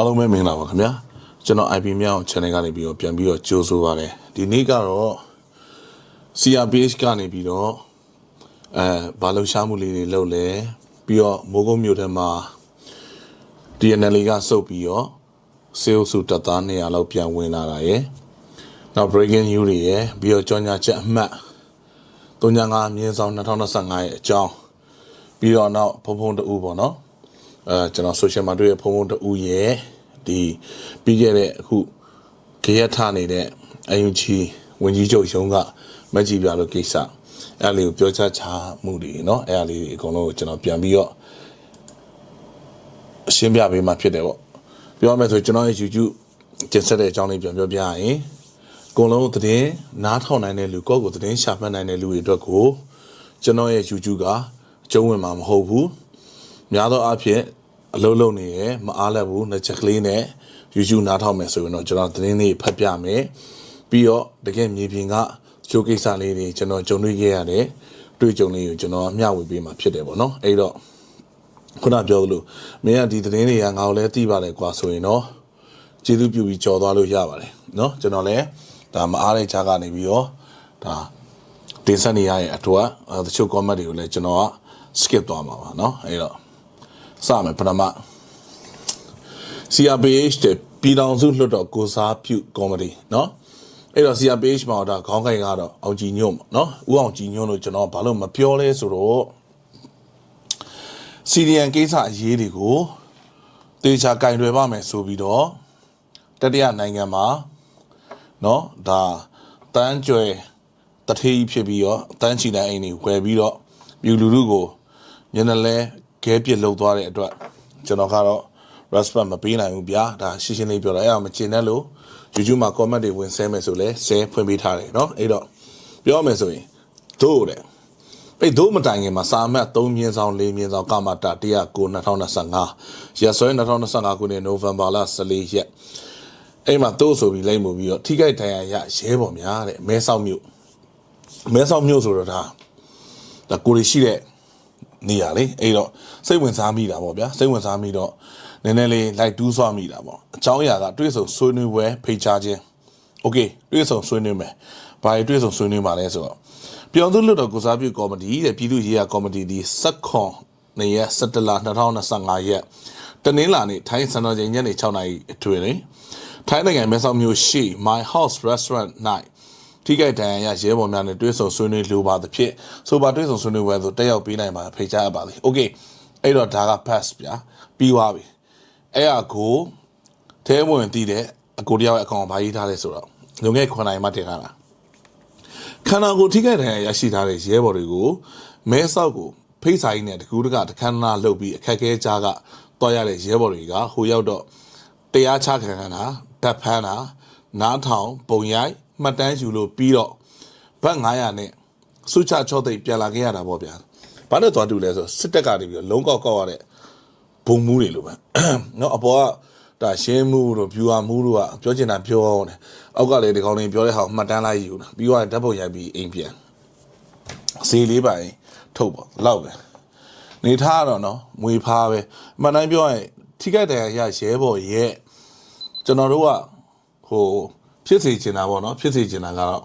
အားလုံးပဲမင်္ဂလာပါခင်ဗျာကျွန်တော် IP မြောက် channel ကနေပြီးတော့ပြန်ပြီးတော့ကြိုးဆိုပါရယ်ဒီနေ့ကတော့ CRPH ကနေပြီးတော့အဲဘာလို့ရှားမှုလေးတွေလုပ်လဲပြီးတော့မိုးကုတ်မြို့ထဲမှာ DNL ကစုပ်ပြီးတော့စေအုပ်စုတပ်သား200လောက်ပြန်ဝင်လာတာရယ်နောက် breaking news တွေရယ်ပြီးတော့ကြော်ညာချက်အမှတ်35မြင်းဆောင်2025ရဲ့အကြောင်းပြီးတော့နောက်ဖုံဖုံတူပေါ့နော် အဲကျွန်တော် social မှာတွေ့ရဖုံဖုံတူရဲ့ဒီပြီးခဲ့တဲ့အခုခရက်ထနေတဲ့အယုံချီဝင်ကြီးချုပ်ရုံးကမက်ကြီးပြလို့ကိစ္စအဲ့လေးကိုပြောချချမှုတွေเนาะအဲ့အလေးတွေအကုန်လုံးကိုကျွန်တော်ပြန်ပြီးတော့ရှင်းပြပေးမှဖြစ်တယ်ပေါ့ပြောရမယ်ဆိုကျွန်တော်ရဲ့ YouTube တင်ဆက်တဲ့အကြောင်းလေးပြန်ပြောပြရရင်အကုန်လုံးသတင်းနားထောင်နိုင်တဲ့လူကိုယ့်ကိုယ်သတင်းရှာမှတ်နိုင်တဲ့လူတွေအတွက်ကိုကျွန်တော်ရဲ့ YouTube ကအကျုံးဝင်မှာမဟုတ်ဘူး များသောအားဖြင့် အလုံးလုံးနေရမအားလက်ဘူးနှစ်ချက်ကလေးနဲ့ YouTube နားထောင်မယ်ဆိုရင်တော့ကျွန်တော်သတင်းလေးဖတ်ပြမယ်ပြီးတော့တကယ်မြေပြင်ကချိုးကိစ္စလေးတွေကျွန်တော်ကြုံတွေ့ခဲ့ရတယ်တွေ့ကြုံလေးကိုကျွန်တော်မျှဝေပေးမှာဖြစ်တယ်ပေါ့နော်အဲ့တော့ခုနပြောသလိုမင်းကဒီသတင်းတွေကငါ့ကိုလည်းသိပါတယ်ကွာဆိုရင်တော့ကျေးဇူးပြုပြီးကြော်သွားလို့ရပါတယ်เนาะကျွန်တော်လည်းဒါမအားတဲ့ခြားကနေပြီးတော့ဒါတင်ဆက်နေရရဲ့အထူးကတချို့ comment တွေကိုလည်းကျွန်တော်က skip သွားမှာပါเนาะအဲ့တော့ စမယ်ပထမ CRPH တဲ့ပြည်တော်စုလွှတ်တော်ကိုစားပြုကော်မတီเนาะအဲ့တော့ CRPH မှာတော့ခေါင်းကိုင်ကတော့အောင်ကြည်ညွန့်ပေါ့เนาะဦးအောင်ကြည်ညွန့်လို့ကျွန်တော်ဘာလို့မပြောလဲဆိုတော့ CDN ကိစ္စအရေးတွေကိုတေချာကင်တွယ်ပါမယ်ဆိုပြီးတော့တတိယနိုင်ငံမှာเนาะဒါတန်းကျွဲတထေးဖြစ်ပြီးတော့တန်းချီတိုင်းအိမ်တွေဝယ်ပြီးတော့ပြည်လူလူကိုညနေလဲ ခဲပစ်လှုပ်သွားတဲ့အတွက်ကျွန်တော်ကတော့ respect မပေးနိုင်ဘူးဗျာဒါရှင်းရှင်းလေးပြောတာအဲ့ဒါမကျင်တဲ့လို့ YouTube မှာ comment တွေဝင်ဆဲမယ်ဆိုလဲဆဲဖွင့်ပေးထားတယ်เนาะအဲ့တော့ပြောရမယ်ဆိုရင်တို့တဲ့အဲ့တို့မတိုင်ခင်မှာစာအမှတ်3မြင်းဆောင်4မြင်းဆောင်ကမတာ109 2025ရက်စွဲ2025ခုနှစ် November လ14ရက်အဲ့မှာတို့ဆိုပြီးလိမ့်မှုပြီးတော့ထိခိုက်ဒဏ်ရာရရဲပေါ်များတဲ့မဲဆောက်မြို့မဲဆောက်မြို့ဆိုတော့ဒါဒါကိုရီရှိတဲ့ နေရလေအဲ့တော့စိတ်ဝင်စားမိတာပေါ့ဗျာစိတ်ဝင်စားမိတော့နည်းနည်းလေးလိုက်တူးဆွမိတာပေါ့အเจ้าအရာကတွေ့ဆုံဆွေးနွေးပွဲဖိတ်ကြားခြင်းโอเคတွေ့ဆုံဆွေးနွေးမယ်ဘာတွေတွေ့ဆုံဆွေးနွေးမှာလဲဆိုတော့ပြောင်းသူလွတ်တော်ကိုစားပြုကော်မတီတဲ့ပြည်သူ့ရေးရာကော်မတီဒီစက်ခွန်နေရ17လ2025ရက်တနင်္လာနေ့ထိုင်းစံတော်ချိန်ညနေ6နာရီအတွင်းထိုင်းနိုင်ငံမဲဆောက်မြို့ရှိ My House Restaurant Night ထိခိုက်ဒဏ်ရာရရဲဘော်များနဲ့တွဲဆုံဆွေးနွေးလိုပါသဖြင့်ဆိုပါတွဲဆုံဆွေးနွေးပွဲသို့တက်ရောက်ပေးနိုင်ပါဖိတ်ကြားအပ်ပါသည်။ Okay အဲ့တော့ဒါက pass ဗျာပြီးသွားပြီ။အဲ့အကိုထဲဝင်တည်တဲ့အကိုတယောက်ရဲ့အကောင့်ဘာရေးထားလဲဆိုတော့လုံခဲ့ခွန်နိုင်မှတင်ထားတာ။ခန္ဓာကိုယ်ထိခိုက်ဒဏ်ရာရရှိထားတဲ့ရဲဘော်တွေကိုမဲဆောက်ကိုဖိတ်ဆိုင်နဲ့တကူးတကတခန်းနာလှုပ်ပြီးအခက်အခဲကြားကတွားရတဲ့ရဲဘော်တွေကဟိုရောက်တော့တရားချခံရတာဓာတ်ဖမ်းတာနားထောင်ပုံရိုက် မှတ်တမ်းယူလို့ပြီးတော့ဘတ်900နဲ့စုချချော့သိပ်ပြန်လာခဲ့ရတာပေါ့ဗျာ။ဘာနဲ့သွားတူလဲဆိုစစ်တပ်ကနေပြီးတော့လုံးကောက်ကောက်ရတဲ့ဘုံမူးတွေလိုပဲ။နော်အပေါ်ကဒါရှင်းမှုတို့ viewer မှုတို့ကပြောချင်တာပြောအောင်တယ်။အောက်ကလည်းဒီကောင်းလေးပြောတဲ့ဟာကိုမှတ်တမ်းလိုက်ယူတာ။ပြီးတော့ဓာတ်ပုံရိုက်ပြီးအိမ်ပြန်။ဈေးလေးပိုင်ထုတ်ပေါ့လောက်ပဲ။နေထားတော့နော်မွေဖားပဲ။မှန်တိုင်းပြောရင်ထိခိုက်တယ်ရရဲဘော်ရဲ့ကျွန်တော်တို့ကဟို ဖြစ်စေချင်တာပေါ့နော်ဖြစ်စေချင်တာကတော့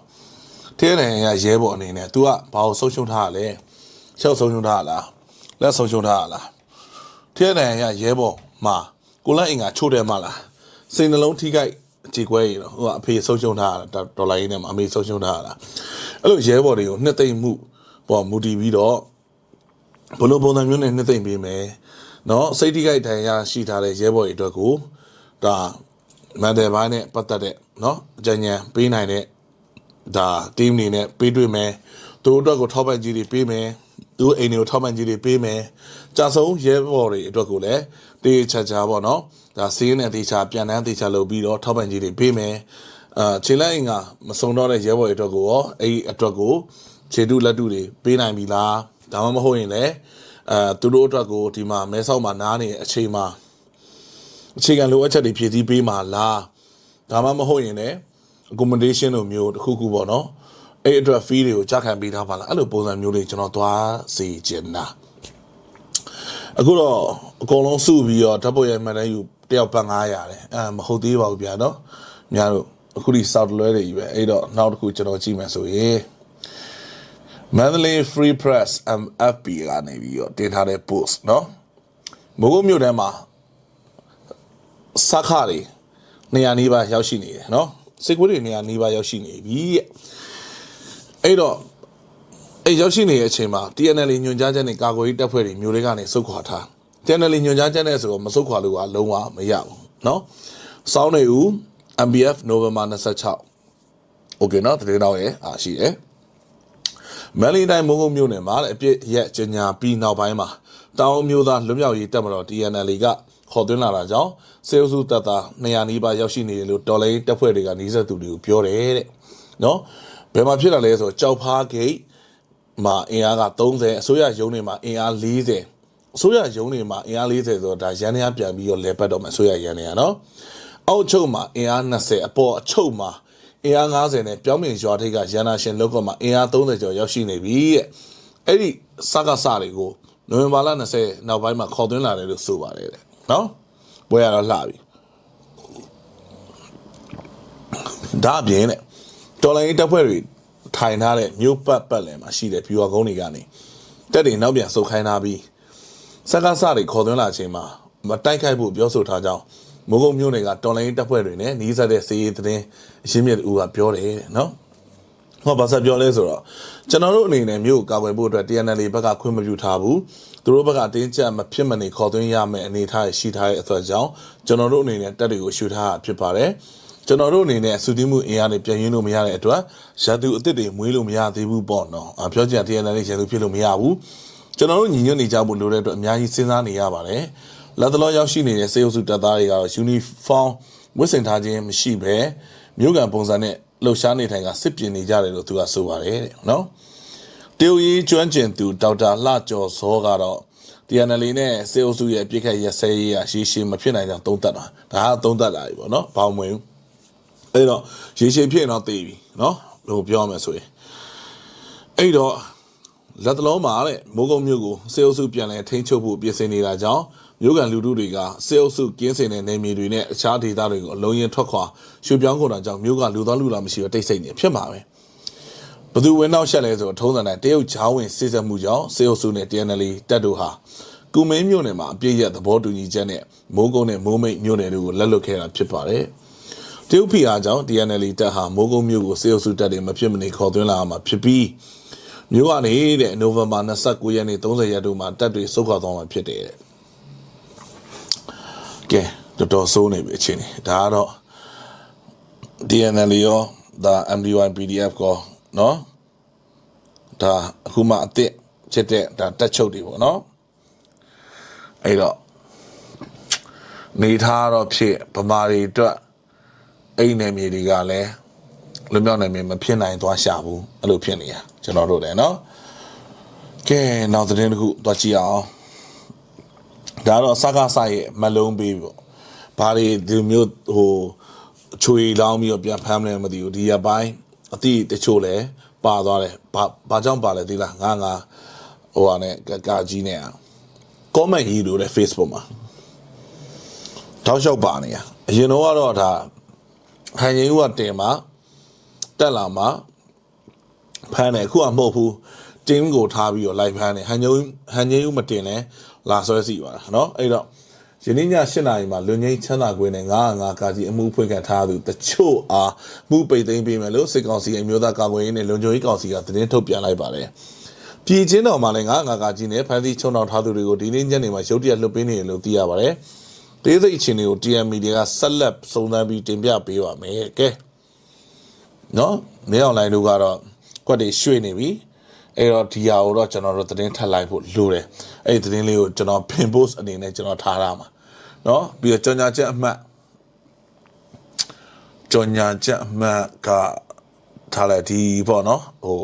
ထဲတယ်ရရဲဘော်အနေနဲ့ तू ကဘာလို့ဆုံးရှုံးထားရလဲရှောက်ဆုံးရှုံးထားရလားလက်ဆုံးရှုံးထားရလားထဲတယ်ရရဲဘော်မှာကိုလက်အင်္ဂါချို့တယ်မလားစိတ်နှလုံးထိခိုက်ကြေကွဲရတော့ဟိုကအဖေဆုံးရှုံးထားရတာဒေါ်လာရင်းနဲ့မှာအမေဆုံးရှုံးထားရတာအဲ့လိုရဲဘော်တွေကိုနှစ်သိမ့်မှုပေါ့မူတည်ပြီးတော့ဘလို့ပုံစံမျိုးနဲ့နှစ်သိမ့်ပေးမယ်နော်စိတ်ထိခိုက်ဒဏ်ရာရှိထားတဲ့ရဲဘော်တွေအတွက်ကိုဒါမန်တယ်ဘိုင်းနဲ့ပတ်သက်တဲ့ နော်အကြံဉာဏ်ပေးနိုင်တဲ့ဒါ team အနေနဲ့ပေးတွေ့မယ်သူတို့အတွက်ကိုထောက်ပံ့ကြီးတွေပေးမယ်သူအိမ်တွေကိုထောက်ပံ့ကြီးတွေပေးမယ်ကြာဆုံးရဲဘော်တွေအတွက်ကိုလည်းတေးချာချာပေါ့နော်ဒါစီးရင်နဲ့တေးချာပြန်တန်းတေးချာလုပ်ပြီးတော့ထောက်ပံ့ကြီးတွေပေးမယ်အာခြေလိုက်အင်ကမစုံတော့တဲ့ရဲဘော်တွေအတွက်ကိုရောအဲ့ဒီအတွက်ကိုခြေတုလက်တုတွေပေးနိုင်ပြီလားဒါမှမဟုတ်ရင်လည်းအဲသူတို့အတွက်ကိုဒီမှာမဲဆောက်မှာနားနေတဲ့အချိန်မှာအခြေခံလိုအပ်ချက်တွေဖြည့်ဆည်းပေးမှာလား ဒါမှမဟုတ်ရင်လည်း accommodation လိုမျိုးတစ်ခုခုပေါ့နော်အဲ့အတွက် fee တွေကိုကြာခံပေးထားပါလားအဲ့လိုပုံစံမျိုးတွေကျွန်တော်သွားစီကျင်တာ အခုတော့အကုန်လုံးစုပြီးတော့ဓာတ်ပုံရိုက်မှန်တယ်ယူတယောက်ပတ်900တယ်အဲမဟုတ်သေးပါဘူးဗျာနော်များတို့အခုဒီ South လွဲတွေကြီးပဲအဲ့တော့နောက်တစ်ခုကျွန်တော်ကြည့်မယ်ဆိုရင် Mandalay Free Press MFP ကနေပြီးတော့တင်ထားတဲ့ post เนาะမိုးကုတ်မြို့ထဲမှာစခါတွေ နေရာနီးပါးရောက်ရှိနေတယ်နော်စိတ်ကူးတွေနေရာနီးပါးရောက်ရှိနေပြီတဲ့အဲ့တော့အဲ့ရောက်ရှိနေတဲ့အချိန်မှာ TNL ညွှန်ကြားချက်နဲ့ကာကွယ်ရေးတပ်ဖွဲ့တွေမျိုးတွေကနေစုခွာထား TNL ညွှန်ကြားချက်နဲ့ဆိုတော့မစုခွာလို့ကလုံးဝမရဘူးနော်စောင်းနေဦး MBF November 26 Okay နော်တတိယတော့ရအားရှိတယ်မန္တလေးတိုင်းမိုးကုတ်မြို့နယ်မှာအပြစ်ရက်ကြညာပြီးနောက်ပိုင်းမှာတောင်မျိုးသားလွတ်မြောက်ရေးတပ်မတော် TNL က ခေါ်သွင်းလာတာကြောင့်စေအုပ်စုတပ်သား200နီးပါးရောက်ရှိနေတယ်လို့တော်လိုင်းတပ်ဖွဲ့တွေကနှီးစပ်သူတွေကိုပြောတယ်တဲ့နော်ဘယ်မှာဖြစ်လာလဲဆိုတော့ကြောက်ဖားဂိတ်မှာအင်အားက30အစိုးရရုံးတွေမှာအင်အား40အစိုးရရုံးတွေမှာအင်အား40ဆိုတော့ဒါရန်နေရပြန်ပြီးတော့လဲပတ်တော့မယ်အစိုးရရန်နေရနော်အောက်ချုပ်မှာအင်အား20အပေါ်အချုပ်မှာအင်အား90နဲ့ပြောင်းမြင်ရွာထိပ်ကရန်နာရှင်လောက်ကမှာအင်အား30ကျော်ရောက်ရှိနေပြီတဲ့အဲ့ဒီစကားစတွေကိုနိုဝင်ဘာလ20နောက်ပိုင်းမှာခေါ်သွင်းလာတယ်လို့ဆိုပါတယ်တဲ့ နော်ပွဲရတော့လှပြီဒါအပြင်တဲ့တော်လိုင်းတပ်ဖွဲ့တွေထိုင်ထားတဲ့မြို့ပတ်ပတ်လည်မှာရှိတဲ့ဖြူဝကုန်းတွေကနေတက်တွေနောက်ပြန်ဆုတ်ခိုင်းထားပြီးစကားစတွေခေါ်သွင်းလာချိန်မှာမတိုက်ခိုက်ဖို့ပြောဆိုထားကြောင်းမိုးကုတ်မျိုးတွေကတော်လိုင်းတပ်ဖွဲ့တွေနဲ့နီးစပ်တဲ့စီးရီးသတင်းအရှင်းမြစ်တူကပြောတယ်တဲ့နော်။ ဟောဘာသာပြောလဲဆိုတော့ကျွန်တော်တို့အနေနဲ့မြို့ကိုကာကွယ်ဖို့အတွက် TNL ဘက်ကခွင့်မပြုထားဘူး။သူတို့ဘက်ကတင်းကျပ်မဖြစ်မနေခေါ်သွင်းရမယ့်အနေအထားရှိထားတဲ့အသက်ကြောင့်ကျွန်တော်တို့အနေနဲ့တပ်တွေကိုရှုထားတာဖြစ်ပါတယ်။ကျွန်တော်တို့အနေနဲ့စုတည်မှုအင်အားတွေပြန်ရင်းလို့မရတဲ့အတွက်ရသူအစ်စ်တွေမွေးလို့မရသေးဘူးပေါ့နော်။အပြောချင် TNL ရသူဖြစ်လို့မရဘူး။ကျွန်တော်တို့ညီညွတ်နေကြဖို့လိုတဲ့အတွက်အများကြီးစဉ်းစားနေရပါတယ်။လက်တလောရောက်ရှိနေတဲ့စေအုပ်စုတပ်သားတွေကတော့ယူနီဖောင်းဝတ်ဆင်ထားခြင်းမရှိဘဲမြို့ကန်ပုံစံနဲ့ လှုပ်ရှားနေထိုင်ကစစ်ပြင်နေကြတယ်လို့သူကဆိုပါတယ်တဲ့နော်။တေယိုကြီးကျွမ်းကျင်သူဒေါက်တာလှကျော်စောကတော့ TNL နဲ့စေအုပ်စုရဲ့အပြစ်ခတ်ရစဲရေးရရှေးရှေးမဖြစ်နိုင်ကြောင်းသုံးသပ်တာ။ဒါကသုံးသပ်တာကြီးပေါ့နော်။ဘောင်မွင်ဘူး။အဲ့တော့ရေရှည်ဖြစ်ရင်တော့သိပြီနော်။လို့ပြောရမယ်ဆိုရင်အဲ့တော့လက်တလုံးမှာတဲ့မိုးကုံမြို့ကိုစေအုပ်စုပြန်လည်ထိန်းချုပ်ဖို့ပြင်ဆင်နေတာကြောင့် မြို့ကန်လူထုတွေကစေအုပ်စုကင်းစင်တဲ့နေမြေတွေနဲ့အခြားဒေသတွေကိုအလုံးရင်ထွက်ခွာရွှေ့ပြောင်းကုန်တာကြောင့်မြို့ကလူသားလူလာမရှိတော့တိတ်ဆိတ်နေဖြစ်မှာပဲဘသူဝင်နောက်ရှက်လဲဆိုတော့ထုံးစံတိုင်းတရုတ်ချောင်းဝင်စစ်ဆက်မှုကြောင့်စေအုပ်စုနဲ့ TNL တပ်တို့ဟာကုမင်းမြို့နယ်မှာအပြည့်ရသဘောတူညီချက်နဲ့မိုးကုံနဲ့မိုးမိတ်မြို့နယ်တွေကိုလက်လွတ်ခဲ့တာဖြစ်ပါတယ်တရုတ်ဖီအားကြောင့် TNL တပ်ဟာမိုးကုံမြို့ကိုစေအုပ်စုတပ်တွေမဖြစ်မနေခေါ်သွင်းလာမှာဖြစ်ပြီးမြို့ကနေတဲ့နိုဝင်ဘာ29ရက်နေ့30ရက်တို့မှာတက်တွေစုခွာသွားမှာဖြစ်တယ်တဲ့ ကဲတော်တော်ဆိုးနေပြီအချင်းဒါကတော့ DNL ရောဒါ MDY PDF ကောနော်ဒါအခုမှအစ်စ်ဖြစ်တဲ့ဒါတက်ချုပ်တွေပေါ့နော်အဲ့တော့နေထားတော့ဖြစ်ဗမာတွေအတွက်အိမ်နယ်မြေတွေကလည်းလွမြောက်နယ်မြေမဖြစ်နိုင်သွားရှာဘူးအဲ့လိုဖြစ်နေရကျွန်တော်တို့လည်းနော်ကဲနောက်သတင်းတစ်ခုသွားကြည့်အောင် ဒါတော့စကားစရဲ့မလုံးပေးပေါ့ဘာတွေဒီမျိုးဟိုချွေလောင်းပြီးတော့ပြန်ဖမ်းမလဲမသိဘူးဒီရပိုင်းအတိတချို့လဲပါသွားတယ်ဘာဘာကြောင့်ပါလဲသိလားငါငါဟိုဟာနဲ့ကာကြီးနဲ့ comment ရေးလို့လေ Facebook မှာတောက်လျှောက်ပါနေရအရင်တော့ကတော့ဒါဟန်ရင်ဦးကတင်မှာတက်လာမှဖမ်းတယ်အခုကမဟုတ်ဘူးတင်းကိုထားပြီးတော့လိုက်ဖမ်းတယ်ဟန်ညုံဟန်ညုံမတင်လဲ လာဆွဲစီပါတာเนาะအဲ့တော့ယနေ့ည7နာရီမှာလွန်ငင်းချမ်းသာခွေနဲ့905ကာကြီးအမှုဖွင့်ခံထားသူတချို့အားမှုပိတ်သိမ်းပေးမယ်လို့စစ်ကောင်စီအမျိုးသားကာကွယ်ရေးနဲ့လုံခြုံရေးကောင်စီကသတင်းထုတ်ပြန်လိုက်ပါတယ်ပြည်ချင်းတော်မှာလည်း905ကာကြီးနဲ့ဖမ်းဆီးချုံတော်ထားသူတွေကိုဒီနေ့ညနေမှာရုတ်တရက်လွတ်ပေးနေတယ်လို့သိရပါတယ်တေးစိတ်အခြေအနေကို TM Media ကဆက်လက်စုံစမ်းပြီးတင်ပြပေးပါမယ်ကဲ နော်နေအောင်လိုင်းတို့ကတော့ကွက်တွေရွှေ့နေပြီ အဲ့တော့ဒီဟာကိုတော့ကျွန်တော်တို့သတင်းထပ်လိုက်ဖို့လိုတယ်အဲ့ဒီသတင်းလေးကိုကျွန်တော် pin post အနေနဲ့ကျွန်တော်ထားရမှာနော်ပြီးတော့ကြော်ညာချက်အမှတ်ကြော်ညာချက်အမှတ်ကထားလိုက်ဒီပေါ့နော်ဟို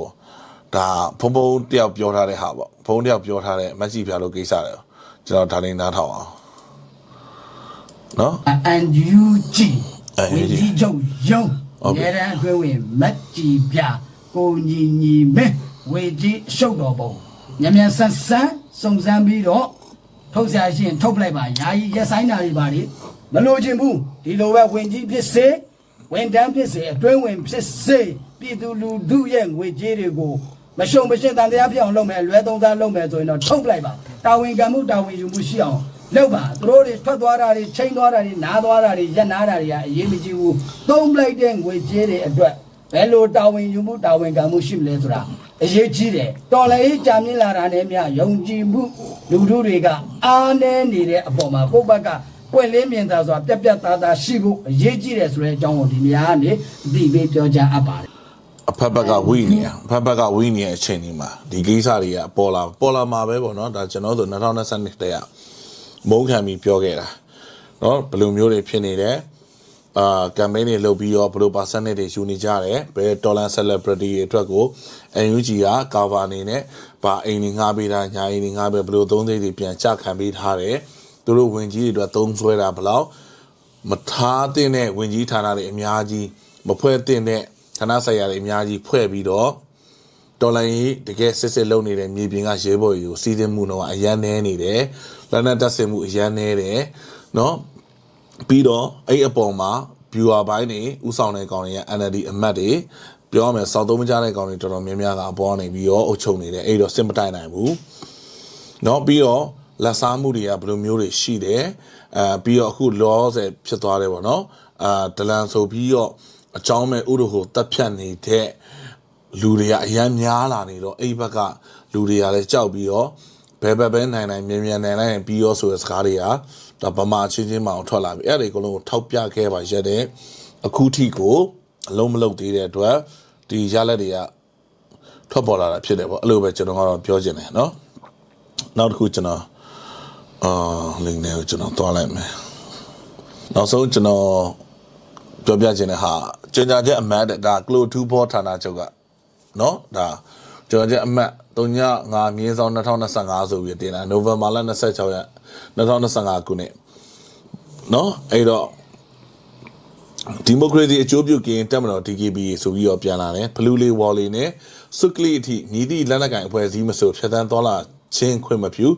ဒါဖုံဖုံတယောက်ပြောထားတဲ့ဟာပေါ့ဖုံတယောက်ပြောထားတဲ့အမတ်ကြီးပြလို့ကိစ္စတယ်ကျွန်တော်ဒါလေးနားထောင်အောင်နော် NUG အဲဝင်းကြီးချုပ်ရုံးဟုတ်ပြီရဲရန်အတွင်းဝင်မတ်ကြီးပြကိုညီညီမဲ ဝေကြီးရှုပ်တော်ပုံညမြန်ဆက်ဆန်းစုံစမ်းပြီးတော့ထုတ်ဆရာရှိရင်ထုတ်ပလိုက်ပါယာယီရက်ဆိုင်တာတွေပါလေမလို့ချင်ဘူးဒီလိုပဲဝင်ကြီးဖြစ်စေဝင်တန်းဖြစ်စေအတွင်းဝင်ဖြစ်စေပြည်သူလူထုရဲ့ငွေကြေးတွေကိုမရှုံမရှင်းတန်တရားပြအောင်လုပ်မယ်လွဲသုံးစားလုပ်မယ်ဆိုရင်တော့ထုတ်ပလိုက်ပါတာဝန်ခံမှုတာဝန်ယူမှုရှိအောင်လုပ်ပါသူတို့တွေထွက်သွားတာတွေချိန်သွားတာတွေနားသွားတာတွေရက်နားတာတွေကအရေးမကြီးဘူးသုံးပလိုက်တဲ့ငွေကြေးတွေအတွက်ဘယ်လိုတာဝန်ယူမှုတာဝန်ခံမှုရှိမလဲဆိုတာ အရေးကြီးတယ်တော်လည်းကြာမြင့်လာတာနဲ့မြယုံကြည်မှုလူတို့တွေကအားနည်းနေတဲ့အပေါ်မှာကိုယ့်ဘက်ကပွင့်လင်းမြင်သာစွာပြက်ပြက်သားသားရှိဖို့အရေးကြီးတယ်ဆိုတဲ့အကြောင်းကိုဒီနေရာကနေအတိအပေးပြောကြားအပ်ပါတယ်အဖက်ဘက်ကဝီနေရအဖက်ဘက်ကဝီနေရအချိန်ဒီမှာဒီကိစ္စတွေကပေါ်လာပေါ်လာမှာပဲပေါ့နော်ဒါကျွန်တော်တို့2022တည်းကမုန်းခံပြီးပြောခဲ့တာနော်ဘယ်လိုမျိုးတွေဖြစ်နေလဲ အာ campaign တွေလုပ်ပြီးတော့ဘယ်လို percentage တွေယူနေကြတယ်ဘယ် dollar celebrity တွေအတွက်ကို NUG က cover အနေနဲ့ဘာအိမ်တွေငှားပေးတာညာအိမ်တွေငှားပေးဘယ်လိုသုံးသိတွေပြန်ချခံပေးထားတယ်သူတို့ဝင်ကြီးတွေအတွက်သုံးဆွဲတာဘယ်လောက်မထားတဲ့ဝင်ကြီးဌာနတွေအများကြီးမဖွဲ့တဲ့ဌာနဆိုင်ရာတွေအများကြီးဖွဲ့ပြီးတော့တော်လိုင်းကြီးတကယ်စစ်စစ်လုပ်နေတဲ့မြေပြင်ကရဲဘော်ကြီးကိုစီးစင်းမှုတော့အရန်နေနေတယ်လက်နက်တပ်ဆင်မှုအရန်နေတယ်နော် ပြီးတော့အဲ့အပေါ်မှာ viewer ဘိုင်းတွေဥဆောင်တဲ့ကောင်တွေက NLD အမတ်တွေပြောရမယ်စောက်သုံးမကြတဲ့ကောင်တွေတော်တော်များများကအပေါ်ကနေပြီးတော့အုပ်ချုပ်နေတယ်အဲ့တော့စစ်မတိုင်နိုင်ဘူး เนาะပြီးတော့လက်စားမှုတွေကဘယ်လိုမျိုးတွေရှိတယ်အဲပြီးတော့အခုလောဆယ်ဖြစ်သွားတယ်ပေါ့နော်အာဒလန်ဆိုပြီးတော့အကြောင်းမဲ့ဥဒကိုတက်ဖြတ်နေတဲ့လူတွေကအရန်များလာနေတော့အဲ့ဘက်ကလူတွေကလည်းကြောက်ပြီးတော့ဘယ်ဘက်ပဲနိုင်နိုင်မြန်မြန်နိုင်နိုင်ပြီးရောဆိုတဲ့စကားတွေက ဒါဗမာချင်းချင်းမအောင်ထွက်လာပြီအဲ့ဒီအကုန်လုံးကိုထောက်ပြခဲ့ပါရက်တဲ့အခုထိကိုအလုံးမလုံးသေးတဲ့အတွက်ဒီရလက်တွေကထွက်ပေါ်လာတာဖြစ်တယ်ပေါ့အဲ့လိုပဲကျွန်တော်ကတော့ပြောချင်တယ်เนาะ နောက်တစ်ခုကျွန်တော်အာလင်းနေကိုကျွန်တော်သွားလိုက်မယ်နောက်ဆုံးကျွန်တော်ပြောပြခြင်းတဲ့ဟာကျန်ကြချက်အမတ်ဒါကလို2ဘောဌာနချုပ်ကเนาะဒါကျန်ကြချက်အမတ်35မြင်းဆောင်2025ဆိုပြီးတင်လာနိုဝင်ဘာလ26ရက် 2025ခုနှစ်နော်အဲ့တော့ဒီမိုကရေစီအကျိုးပြုကင်းတက်မတော် DKB ဆိုပြီးတော့ပြန်လာတယ်ဘလူးလေးဝေါ်လီနဲ့စွတ်ကလီအထိမြည်သည့်လက်နက်ကင်အဖွဲ့အစည်းမဆိုဖြတ်တန်းသွားလာချင်းခွင့်မပြု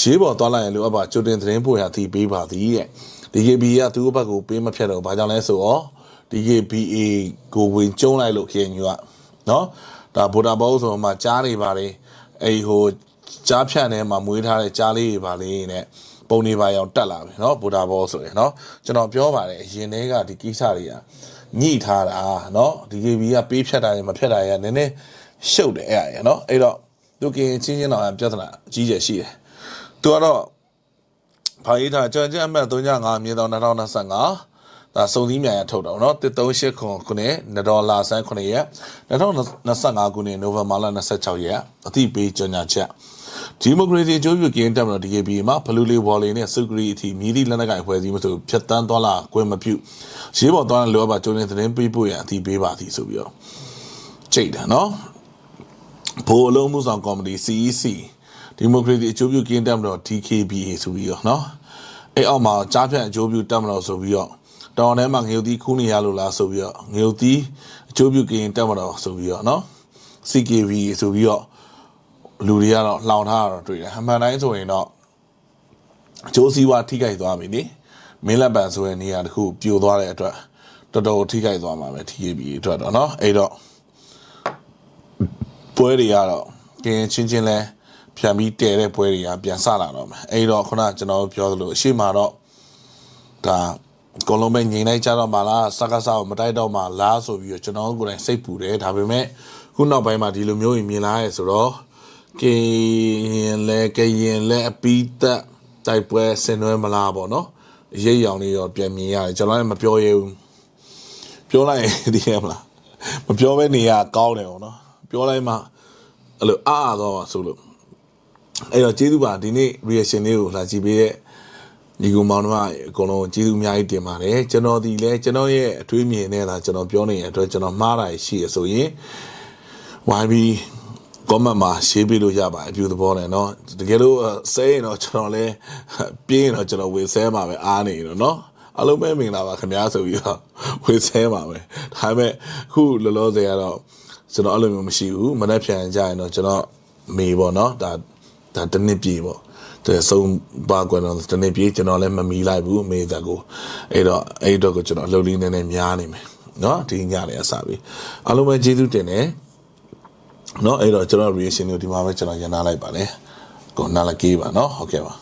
ရေးပေါ်သွားလိုက်ရင်လိုအပ်ပါကြိုတင်သတင်းပို့ရသည့်ပေးပါသည်တဲ့ DKB ကသူ့ဘက်ကိုပေးမဖြတ်တော့ဘာကြောင့်လဲဆိုတော့ DKBA ကိုဝင်ကျုံးလိုက်လို့ခင်ညူကနော်ဒါဗိုတာဘောဆိုမှကြားနေပါတယ်အဲ့ဟို ကြားဖြန့်ထဲမှာမွေးထားတဲ့ကြားလေးတွေပါလေနဲ့ပုံနေပါအောင်တက်လာပြီเนาะဗိုလ်တာဘောဆိုရင်เนาะကျွန်တော်ပြောပါတယ်အရင်တည်းကဒီကိစ္စတွေကညှိထားတာเนาะ DKB ကပေးဖြတ်တာတွေမဖြတ်တာတွေကနည်းနည်းရှုပ်တယ်အဲ့ဒါရเนาะအဲ့တော့သူကင်းချင်းချင်းတော့ပြဿနာအကြီးကျယ်ရှိတယ်သူကတော့ ဘာရေးထားကျွန်တော်ကျအမှတ်35မြေတောင်2025ဒါစုံစည်းမြန်ရထုတ်တော့เนาะ138ခုခုနှစ်ဒေါ်လာဆန်း9ရက်2025ခုနှစ်နိုဝင်ဘာလ26ရက်အသိပေးကြေညာချက် ဒီမိုကရေစီအကျိုးပြုကင်းတက်မတော် DKB မှာဘလူးလေးဘော်လီနဲ့စုကရီအထိမြည်သည့်လက်နက်ကိုင်အဖွဲ့အစည်းမဆိုဖြတ်တန်းသွားလာခွင့်မပြုရေးပေါ်သွားတဲ့လိုအပ်ပါကြိုးရင်းသတင်းပေးပို့ရန်အတိပေးပါသည်ဆိုပြီးတော့ချိန်တယ်နော်ဘိုးအလုံးမှုဆောင်ကော်မတီ CEC ဒီမိုကရေစီအကျိုးပြုကင်းတက်မတော် DKBA ဆိုပြီးတော့နော်အဲ့အောက်မှာကြားဖြတ်အကျိုးပြုတက်မတော်ဆိုပြီးတော့တောင်ထဲမှာငရုတ်သီးခူးနေရလို့လားဆိုပြီးတော့ငရုတ်သီးအကျိုးပြုကင်းတက်မတော်ဆိုပြီးတော့နော် CKB ဆိုပြီးတော့ လူတွေကတော့လှောင်ထားတာတော့တွေ့တယ်အမှန်တိုင်းဆိုရင်တော့အကျိုးစီးပွားထိခိုက်သွားပြီနိမင်းလက်ပံဆိုတဲ့နေရာတစ်ခုပြိုသွားတဲ့အတွက်တော်တော်ထိခိုက်သွားမှာပဲ TKB အတွက်တော့เนาะအဲ့တော့ ပွဲတွေကတော့ကင်းချင်းချင်းလဲပြန်ပြီးတဲတဲ့ပွဲတွေကပြန်ဆလာတော့မယ်အဲ့တော့ခုနကျွန်တော်ပြောသလိုအရှိမတော့ဒါကောလုံးပဲငိန်လိုက်ကြတော့မှလားစကားစားကိုမတိုက်တော့မှလားဆိုပြီးတော့ကျွန်တော်ကိုယ်တိုင်စိတ်ပူတယ်ဒါပေမဲ့ခုနောက်ပိုင်းမှာဒီလိုမျိုးကြီးမြင်လာရဲဆိုတော့ ကင်းလဲကရင်လဲအပီးသက်တိုက်ပွဲဆင်နွှဲမလားပေါ့နော်အရေးရောင်လေးတော့ပြန်မြင်ရတယ်ကျွန်တော်လည်းမပြောရဘူးပြောလိုက်ရင်ဒီရမလားမပြောဘဲနေရကောင်းတယ်ပေါ့နော်ပြောလိုက်မှအဲ့လိုအားအားတော့ဆိုလို့အဲ့တော့ကျေးဇူးပါဒီနေ့ reaction လေးကိုလာကြည့်ပေးတဲ့ညီကောင်မောင်တို့အကုန်လုံးကျေးဇူးအများကြီးတင်ပါတယ်ကျွန်တော်ဒီလဲကျွန်တော်ရဲ့အထွေးမြင်နဲ့လာကျွန်တော်ပြောနေတဲ့အတွက်ကျွန်တော်မှားတာရှိရဆိုရင် YB comment မှာ share ပေးလို့ရပါတယ်အပြူသဘောနဲ့เนาะတကယ်လို့ဆဲရင်တော့ကျွန်တော်လဲပြင်းရင်တော့ကျွန်တော်ဝေဆဲမှာပဲအားနေတော့เนาะအလုံးပဲမင်္ဂလာပါခင်ဗျာဆိုပြီးတော့ဝေဆဲမှာပဲဒါပေမဲ့ခုလောလောဆယ်ကတော့ ကျွန်တော်အဲ့လိုမျိုးမရှိဘူးမနေ့ပြန်ကြရင်တော့ကျွန်တော်မေပေါ့နော်ဒါဒါတစ်နှစ်ပြည့်ပေါ့ တဲ့ဆုံးပါကွယ်တော့တနေ့ပြေးကျွန်တော်လည်းမမီလိုက်ဘူးအမေသက်ကိုအဲ့တော့အဲ့တော့ကိုကျွန်တော်အလုပ်လေးနည်းနည်းများနေမယ်เนาะဒီညလေးအစားပြီအားလုံးပဲကျေးဇူးတင်တယ် เนาะအဲ့တော့ကျွန်တော် reaction ကိုဒီမှာပဲကျွန်တော်ရန်နာလိုက်ပါတယ်ကိုနားလကေးပါเนาะဟုတ်ကဲ့ပါ